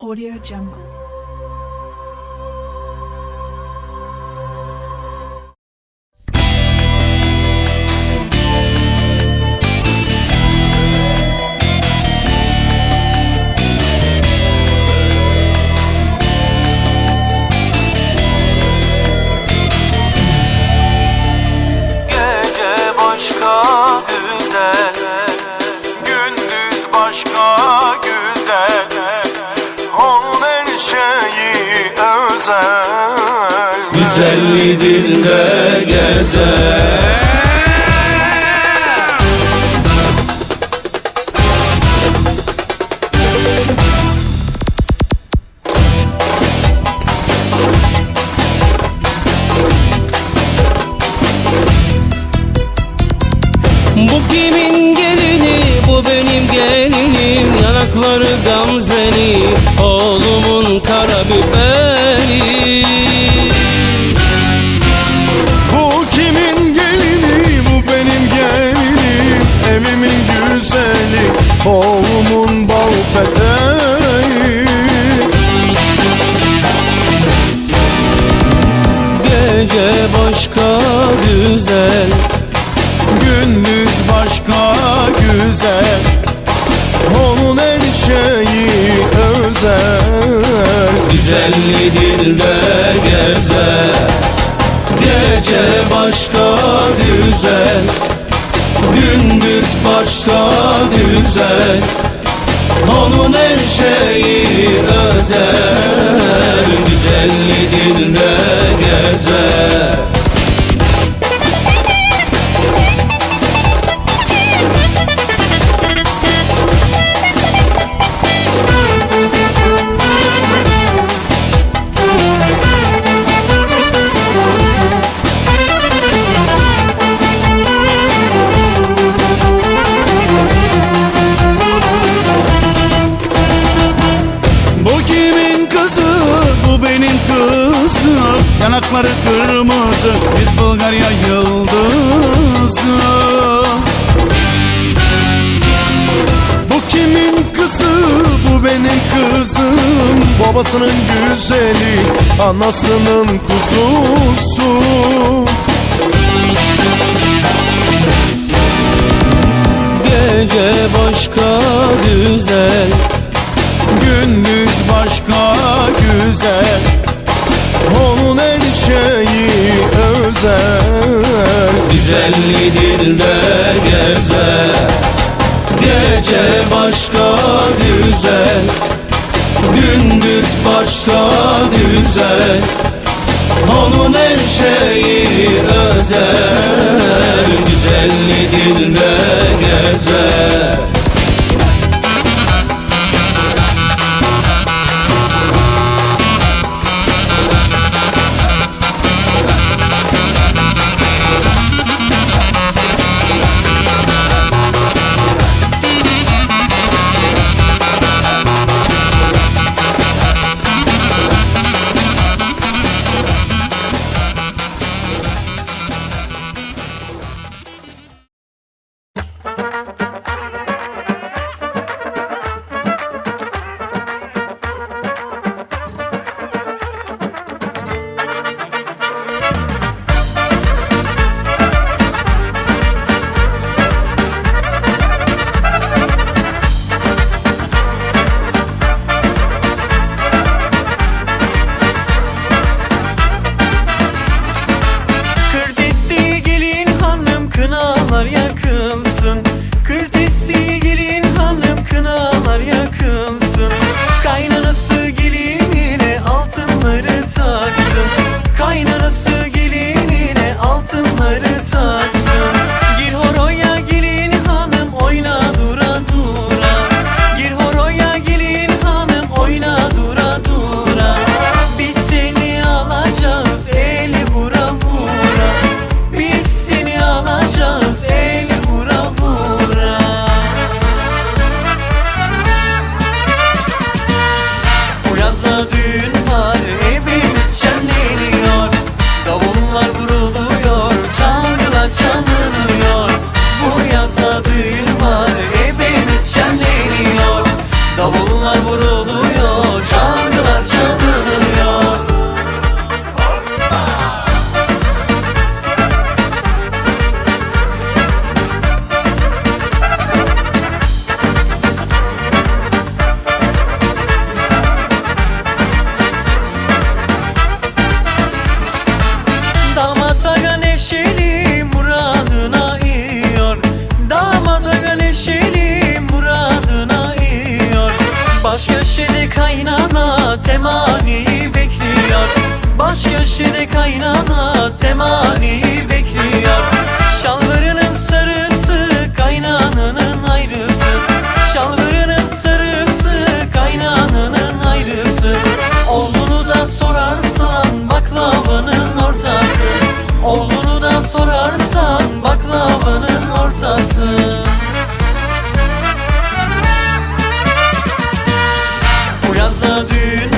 Audio Jungle. Özel Güzelliği dilde gezer. Bu kimin bu benim gelinim Yanakları gamzeli, oğlumun karabiberi. Bu kimin gelini bu benim gelinim Evimin güzeli oğlumun bal peteği. Gece başka Dilde gezer. Gece başka güzel. Gündüz başka güzel. Onun her şeyi özel. Güzelliği dilde gezer Babasının güzeli anasının kuzusu. Gece başka güzel Gündüz başka güzel. Onun her şeyi özel. Güzelliği dilde gezer. Gece başka güzel Gündüz başka güzel. Onun her şeyi özel Güzelliği dilde gezer temani bekliyor. Şalvarının sarısı kaynananın ayrısı. Şalvarının sarısı kaynananın ayrısı. Oğlunu da sorarsan baklavanın ortası. Oğlunu da sorarsan baklavanın ortası. Bu yazda düğün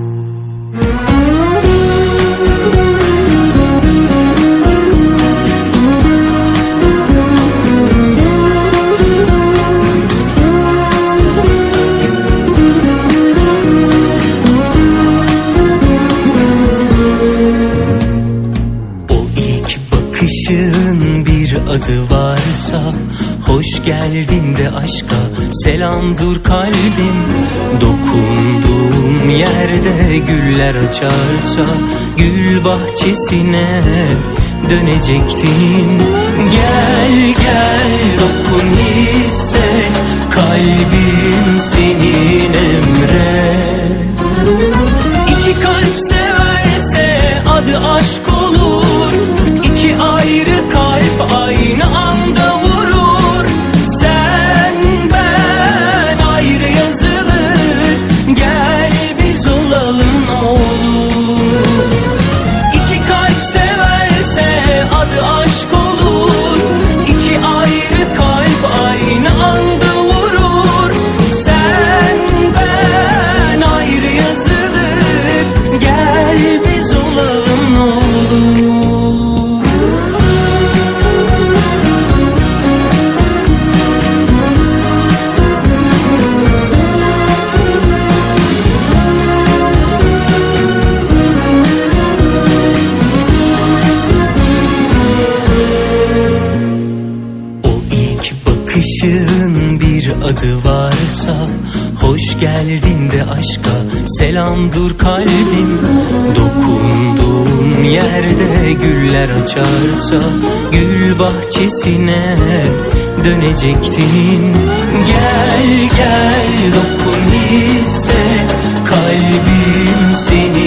bakışın bir adı varsa Hoş geldin de aşka. Selam dur kalbim Dokunduğum yerde güller açarsa Gül bahçesine dönecektin. Gel gel dokun hisset Kalbim senin emret İki kalp severse adı aşk bakışın bir adı varsa Hoş geldin de aşka selam dur kalbim. Dokunduğun yerde güller açarsa Gül bahçesine dönecektin. Gel gel dokun hisset Kalbim senin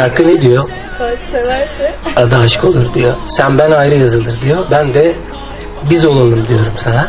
Şarkı ne diyor? Kalp severse Adı aşk olur diyor. Sen ben ayrı yazılır diyor. Ben de biz olalım diyorum sana.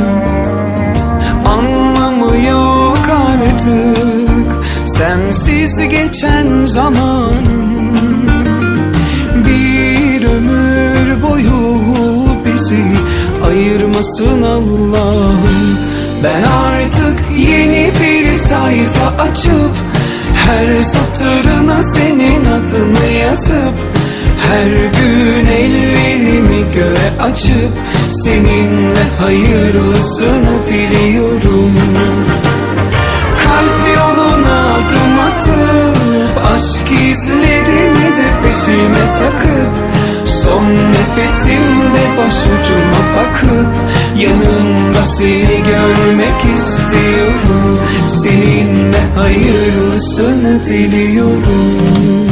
Anlamı yok artık. Sensiz geçen zamanım Bir ömür boyu bizi ayırmasın Allah'ım. Ben artık yeni bir sayfa açıp her satırına senin adını yazıp Her gün ellerimi göğe açıp Seninle hayırlısını diliyorum. Kalp yoluna adım atıp Aşk izlerini de peşime takıp Son nefesimde başucuma bakıp Yanımda seni görmek istiyorum. Seninle hayırlısını diliyorum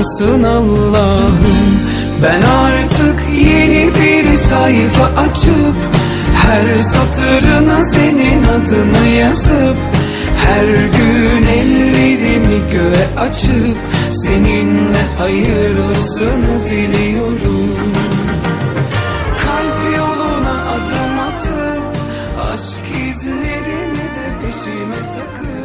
ayırmasın Allah'ım. Ben artık yeni bir sayfa açıp her satırına senin adını yazıp Her gün ellerimi göğe açıp Seninle hayırlısını diliyorum. Kalp yoluna adım atıp Aşk izlerini de peşime takıp